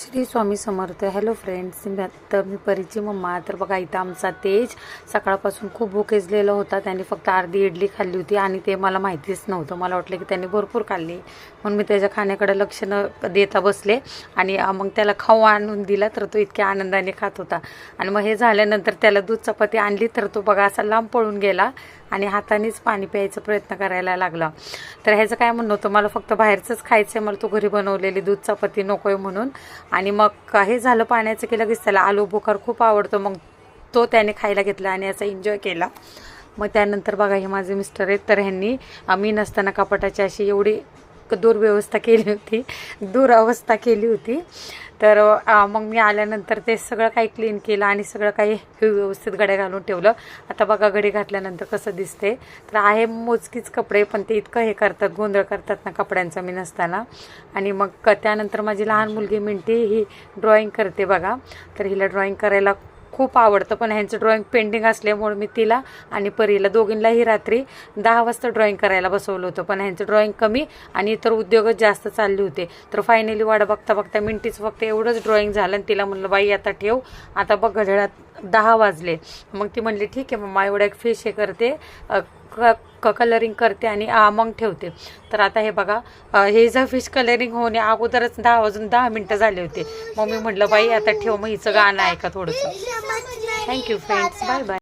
Shri Swami Samarth. Hello friends मी आत्ता मी परीची मम्मा. तर बघा इथं आमचा तेज सकाळपासून खूप भुकेजलेला होता. त्याने फक्त अर्धी इडली खाल्ली होती आणि ते मला माहितीच नव्हतं. मला वाटलं की त्याने भरपूर खाल्ली. म्हणून मी त्याच्या खाण्याकडे लक्ष न देता बसले आणि मग त्याला खाऊ आणून दिला तर तो इतक्या आनंदाने खात होता. आणि मग हे झाल्यानंतर त्याला दूध चपाती आणली तर तो बघा असा लांब पळून गेला. आणि हातानेच पाणी प्यायचा प्रयत्न करायला लागला. तर ह्याचं काय म्हणणं होतं? मला फक्त बाहेरचंच खायचं आहे मला तो घरी बनवलेली दूध चपाती नको आहे म्हणून. आणि मग हे झालं पाण्याचं की लगेच त्याला आलू बुखार खूप आवडतो मग तो त्याने खायला घेतला आणि याचा एन्जॉय केला. मग त्यानंतर बघा हे माझे मिस्टर आहेत तर ह्यांनी आम्ही नसताना कपाटाची अशी एवढी दुर्व्यवस्था केली होती दुरावस्था केली होती. तर मग मी आल्यानंतर ते सगळं काही क्लीन केलं आणि सगळं काही व्यवस्थित गड्या घालून ठेवलं. आता बघा घडी घातल्यानंतर कसं दिसते. तर आहे मोजकीच कपडे पण ते इतकं हे करतात गोंधळ करतात ना कपड्यांचा मी नसताना. आणि मग क- त्यानंतर माझी लहान मुलगी मिंटी ही ड्रॉईंग करते बघा. तर हिला ड्रॉईंग करायला खूप आवडतं पण ह्यांचं ड्रॉइंग पेंडिंग असल्यामुळे मी तिला आणि परीला दोघींनाही रात्री दहा वाजता ड्रॉइंग करायला बसवलं होतं. पण ह्यांचं ड्रॉइंग कमी आणि इतर उद्योगच जास्त चालले होते. तर फायनली वाडा बघता बघता मिनटीच फक्त एवढंच ड्रॉइंग झालं आणि तिला म्हणलं बाई आता ठेव. आता बघ घड्याळात दहा वाजले. मग ती म्हणली ठीक आहे मम्मा एवढ्या एक फिश हे करते क क कलरिंग करते आणि मग ठेवते. तर आता हे बघा हे जर फिश कलरिंग होणे अगोदरच दहा वाजून दहा मिनटं झाले होते. मग मी म्हटलं बाई आता ठेव मग हिचं गाणं ऐका थोडंसं. Thank you friends bye bye